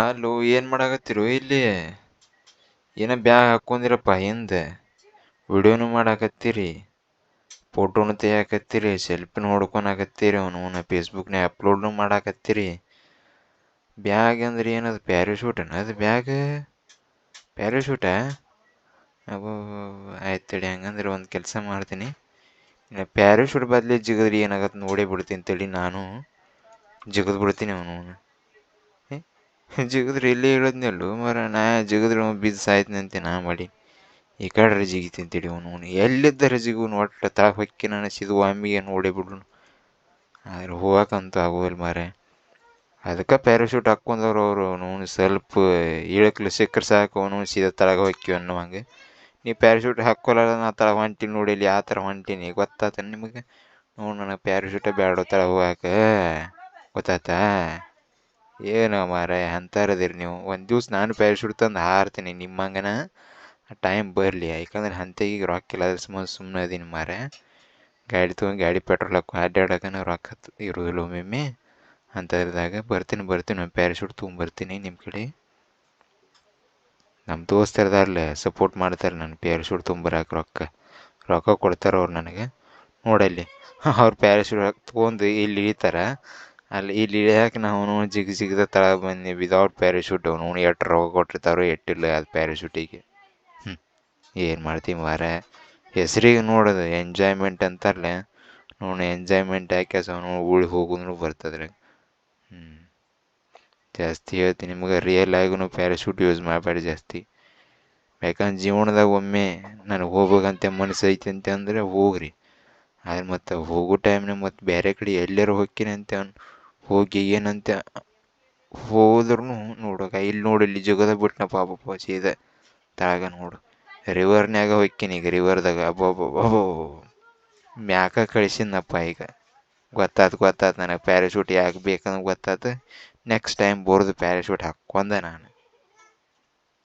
Hello ಏನು ಮಾಡಾಕತ್ತಿರು ಇಲ್ಲಿ? ಏನೋ ಬ್ಯಾಗ್ ಹಾಕ್ಕೊಂಡಿರಪ್ಪ ಹಿಂದೆ. ವಿಡಿಯೋನು ಮಾಡಾಕತ್ತೀರಿ. ಫೋಟೋನು ತೆಗಿಯಾಕತ್ತೀರಿ, ಸೆಲ್ಫಿನೂ ಹೊಡ್ಕೊಳಕತ್ತೀರಿ ಅವನು ಫೇಸ್ಬುಕ್ನಾಗ ಅಪ್ಲೋಡ್ನು ಮಾಡಾಕತ್ತೀರಿ. ಬ್ಯಾಗ್ ಅಂದ್ರೆ ಏನದು ಪ್ಯಾರಾಶೂಟನ ಅದು ಬ್ಯಾಗ್? ಪ್ಯಾರಾಶೂಟಾ ಅಬ್ಬೋ ಆಯ್ತು ತಡಿ, ಹಂಗಂದ್ರೆ ಒಂದು ಕೆಲಸ ಮಾಡ್ತೀನಿ. ಪ್ಯಾರಾಶೂಟ್ ಬದಲಿ ಜಿಗದ್ರಿ ಏನಾಗತ್ತೆ ನೋಡೇ ಬಿಡ್ತೀನಿ ತಡಿ ನಾನು. ಜಿಗದು ಬಿಡ್ತೀನಿ ಅವನು ಜಿಗಿದ್ರೆ ಇಲ್ಲೇ ಹೇಳದ್ನಲ್ಲೋ ಮರ, ನಾ ಜಿಗಿದ್ರೆ ಬಿದ್ದು ಸಾಯ್ತನಂತೆ ನಾ ಮಾಡಿ. ಈ ಕಡೆ ಜಿಗಿತೀನಿ ಅವನು ಅವನು ಎಲ್ಲಿದ್ದಾರೆ ಜಿಗುನು ಒಟ್ಟು ತಾ ಹೊಕ್ಕಿ ನಾನು ಸಿದು ಒಮ್ಮಿಗೆ ನೋಡೇ ಬಿಡು ಆದ್ರೆ ಹೋಗಕ್ಕಂತೂ ಆಗೋದಿಲ್ಲ ಮಾರೆ ಅದಕ್ಕೆ ಪ್ಯಾರಾಶೂಟ್ ಹಾಕ್ಕೊಂಡವ್ರು ಅವರು, ಅವನು ಸ್ವಲ್ಪ ಇಳಕ್ಲು ಸಿಕ್ಕರೆ ಸಾಕು, ಅವನು ಸೀದಾ ತಳಗ ಹೊಕ್ಕಿವಿ ಅನ್ನೋ ಹಂಗೆ. ನೀವು ಪ್ಯಾರಾಶೂಟ್ ಹಾಕ್ಕೊಲ್ಲ ನಾ ತಳ ಹೊಂಟೀನಿ ನೋಡಿ ಇಲ್ಲಿ ಯಾವ ಥರ ಹೊಂಟೀನಿ, ಗೊತ್ತಾತ ನಿಮಗೆ? ನೋಡಿ ನನಗೆ ಪ್ಯಾರಾಶೂಟೇ ಬೇಡ ತಳ ಹೋಗಕ್ಕೆ ಗೊತ್ತಾತಾ? ಏನು ಮಾರ ಅಂತಾರದಿರಿ ನೀವು. ಒಂದು ದಿವ್ಸ ನಾನು ಪ್ಯಾರಾಶೂಟ್ ತಂದು ಹಾರ್ತೀನಿ ನಿಮ್ಮಂಗನ ಟೈಮ್ ಬರಲಿ, ಯಾಕಂದ್ರೆ ಅಂತೆಗೀಗ ರೊಕ್ಕ ಇಲ್ಲ, ಅದ್ರ ಸುಮ್ಮನೆ ಸುಮ್ಮನೆ ಅದೀನಿ ಮಾರ ಗಾಡಿ ತೊಗೊಂಡು ಗಾಡಿ ಪೆಟ್ರೋಲ್ ಹಾಕಿ ಅಡ್ಡಾಡಕನ ರೊಕ್ಕ ಇರೋದಿಲ್ಲ ಒಮ್ಮೊಮ್ಮೆ. ಅಂಥದ್ರದಾಗ ಬರ್ತೀನಿ ಬರ್ತೀನಿ ಪ್ಯಾರಾಶೂಟ್ ತೊಗೊಂಬರ್ತೀನಿ ನಿಮ್ಮ ಕಡೆ. ನಮ್ಮ ದೋಸ್ತರದಾರಲ್ಲೇ ಸಪೋರ್ಟ್ ಮಾಡ್ತಾರೆ ನನ್ನ ಪ್ಯಾರಾಶೂಟ್ ತೊಗೊಂಬರಕ್ಕೆ ರೊಕ್ಕ ರೊಕ್ಕ ಕೊಡ್ತಾರೆ ಅವ್ರು ನನಗೆ. ನೋಡಲ್ಲಿ ಅವ್ರು ಪ್ಯಾರಾಶೂಟ್ ತೊಗೊಂಡು ಇಲ್ಲಿ ಇಳಿತಾರೆ. ಅಲ್ಲಿ ಇಲ್ಲಿ ಇಳಿಯಾಕೆ ನಾವು ಜಿಗ್ ಜಿಗ್ದ ತಳಗೆ ಬಂದು ವಿದೌಟ್ ಪ್ಯಾರಾಶೂಟ್ ಅವನು ಎಷ್ಟು ರೊಕ್ಕ ಕೊಟ್ಟಿರ್ತಾರೋ, ಎಟ್ಟಿಲ್ಲ ಅದು ಪ್ಯಾರಾಶೂಟಿಗೆ ಹ್ಞೂ ಏನು ಮಾಡ್ತೀವಿ ಮಾರ ಹೆಸ್ರಿಗೆ ನೋಡೋದು ಎಂಜಾಯ್ಮೆಂಟ್ ಅಂತಾರಲ್ಲ ನೋಡಿ ಎಂಜಾಯ್ಮೆಂಟ್ ಯಾಕೆ ಅವನು ಉಳಿ ಹೋಗುದ್ರು ಬರ್ತದ್ರೆ. ಹ್ಞೂ ಜಾಸ್ತಿ ಹೇಳ್ತೀನಿ ನಿಮ್ಗೆ ರಿಯಲ್ ಆಗಿನೂ ಪ್ಯಾರಾಶೂಟ್ ಯೂಸ್ ಮಾಡಬೇಡಿ ಜಾಸ್ತಿ. ಯಾಕಂದ್ರೆ ಜೀವನದಾಗ ಒಮ್ಮೆ ನನಗೆ ಹೋಗ್ಬೇಕಂತ ಮನಸ್ಸು ಐತಿ ಅಂತ ಅಂದ್ರೆ ಹೋಗ್ರಿ. ಆದ್ರೆ ಮತ್ತು ಹೋಗೋ ಟೈಮ್ನಾಗ ಮತ್ತು ಬೇರೆ ಕಡೆ ಎಲ್ಲರೂ ಹೋಗ್ತೀನಿ ಅಂತ ಹೋಗಿ ಏನಂತ ಹೋದ್ರೂ ನೋಡೋಕೆ ಇಲ್ಲಿ ನೋಡಿ, ಇಲ್ಲಿ ಜಗದ ಬಿಟ್ನಪ್ಪ ಪಾಪ ಸೀದಾ ತಳಗ ನೋಡು. ರಿವರ್ನ್ಯಾಗ ಹೊಕ್ಕೀನಿ ಈಗ ರಿವರ್ದಾಗ ಅಬ್ಬಬ್ಬಬ್ಬೋ. ಮ್ಯಾಕ ಕಳಿಸಿದ್ನಪ್ಪ ಈಗ. ಗೊತ್ತಾತು ಗೊತ್ತಾತು ನನಗೆ ಪ್ಯಾರಾಶೂಟ್ ಯಾಕೆ ಬೇಕಂದ್ರೆ ಗೊತ್ತಾತು. ನೆಕ್ಸ್ಟ್ ಟೈಮ್ ಬೋರ್ದು ಪ್ಯಾರಾಶೂಟ್ ಹಾಕ್ಕೊಂಡೆ ನಾನು.